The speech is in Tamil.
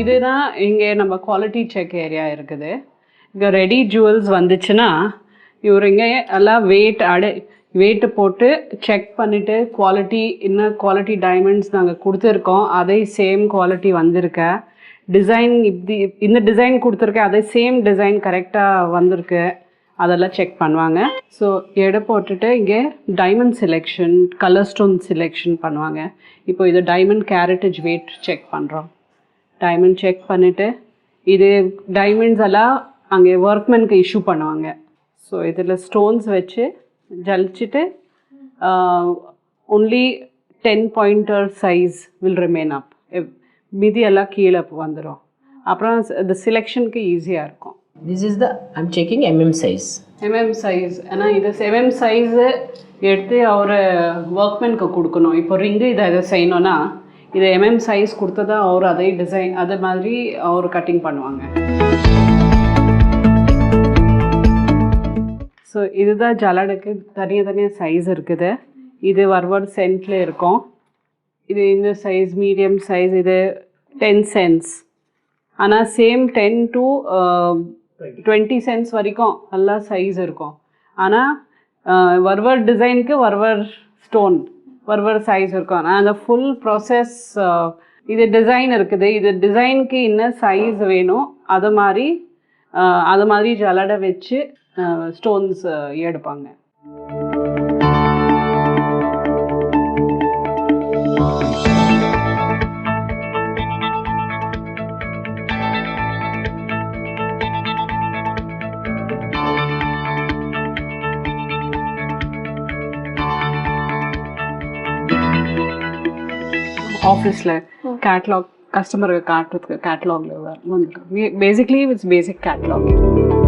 இதுதான் இங்கே நம்ம குவாலிட்டி செக் ஏரியா இருக்குது. இங்கே ரெடி ஜுவல்ஸ் வந்துச்சுன்னா இவர் இங்கே எல்லாம் வெயிட் அடை வெயிட்டு போட்டு செக் பண்ணிவிட்டு குவாலிட்டி என்ன குவாலிட்டி டைமண்ட்ஸ் நாங்கள் கொடுத்துருக்கோம் அதே சேம் குவாலிட்டி வந்திருக்க. டிசைன் இப்படி இந்த டிசைன் கொடுத்துருக்கேன் அதே சேம் டிசைன் கரெக்டாக வந்திருக்கு. அதெல்லாம் செக் பண்ணுவாங்க. ஸோ எடை போட்டுட்டு இங்கே diamond selection colour stone selection பண்ணுவாங்க. இப்போ இது டைமண்ட் கேரட்டேஜ் வெயிட் செக் பண்ணுறோம் டைமண்ட் செக் பண்ணிவிட்டு இது டைமண்ட்ஸ் எல்லாம் அங்கே ஒர்க்மேனுக்கு இஷ்யூ பண்ணுவாங்க. ஸோ இதில் ஸ்டோன்ஸ் வச்சு ஜலிச்சிட்டு only ten pointer size will remain up மீதி எல்லாம் கீழே வந்துடும் அப்புறம் இந்த செலெக்ஷனுக்கு ஈஸியாக இருக்கும். This is the, I'm checking mm size. Mm size ஏன்னா இது எம்எம் சைஸு எடுத்து அவர் ஒர்க்மேனுக்கு கொடுக்கணும். இப்போ ரிங்கு இதை இதை செய்யணும்னா இது எம்எம் சைஸ் கொடுத்ததா அவர் அதே டிசைன் அது மாதிரி அவர் கட்டிங் பண்ணுவாங்க. ஸோ இதுதான் ஜலடுக்கு தனியாக தனியாக சைஸ் இருக்குது. இது வருவார் சென்ட்டில் இருக்கும். இது இந்த சைஸ் மீடியம் சைஸ் இது டென் சென்ஸ் ஆனால் same ten to twenty cents வரைக்கும் நல்லா சைஸ் இருக்கும். ஆனால் வர்வர் டிசைனுக்கு வர்வர் ஸ்டோன் வர்வர் சைஸ் இருக்கும். ஆனால் அந்த ஃபுல் ப்ராசஸ் இது டிசைன் இருக்குது. இது டிசைனுக்கு என்ன சைஸ் வேணும் அது மாதிரி அது மாதிரி ஜலடை வச்சு ஸ்டோன்ஸ் எடுப்பாங்க. ஆஃபீஸில் கேட்லாக் கஸ்டமருக்கு காட்டுறதுக்கு கேட்லாகில் வந்துருக்கு பேசிக்லி இட்ஸ் பேசிக் கேட்லாக்